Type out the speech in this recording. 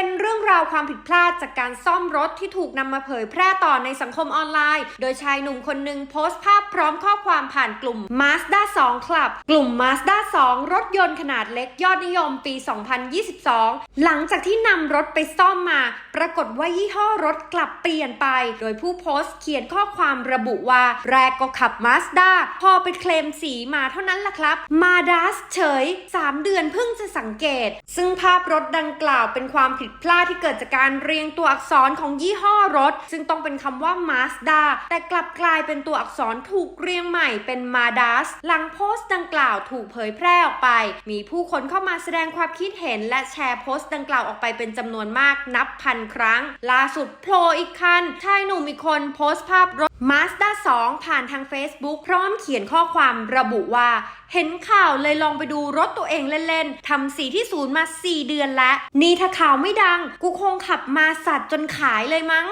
เป็นเรื่อง ราวความผิดพลาดจากการซ่อมรถที่ถูกนำมาเผยแพร่ต่อในสังคมออนไลน์ โดยชายหนุ่มคนหนึ่งโพสต์ภาพพร้อมข้อความผ่านกลุ่ม Mazda 2 Club กลุ่ม Mazda 2 รถยนต์ขนาดเล็กยอดนิยมปี 2022 หลังจากที่นำรถไปซ่อมมา ปรากฏว่ายี่ห้อรถกลับเปลี่ยนไป โดยผู้โพสต์เขียนข้อความระบุว่า แรกก็ขับ Mazda พอไปเคลมสีมาเท่านั้นล่ะครับ มาดัสเฉย 3 เดือนเพิ่งจะสังเกต ซึ่งภาพรถดังกล่าวเป็นความผิดพลาดที่เกิดจากการเรียงตัวอักษรของยี่ห้อรถ ซึ่งต้องเป็นคำว่า Mazda แต่กลับกลายเป็นตัวอักษรถูกเรียงใหม่เป็น Madas หลังโพสต์ดังกล่าวถูกเผยแพร่ออกไป มีผู้คนเข้ามาแสดงความคิดเห็น และแชร์โพสต์ดังกล่าวออกไปเป็นจำนวนมากนับพันครั้ง ล่าสุดโผล่อีกคันชายหนุ่มอีกคนโพสต์ภาพรถ Mazda 2ผ่านทาง Facebook พร้อมเขียนข้อความระบุว่า เห็นข่าวเลยลองไปดูรถตัวเองเล่นๆทำสีที่ศูนย์มา 4 เดือนแล้ว นี่ถ้าข่าวไม่ดัง กูคงขับมาสัตว์จนขายเลยมั้ง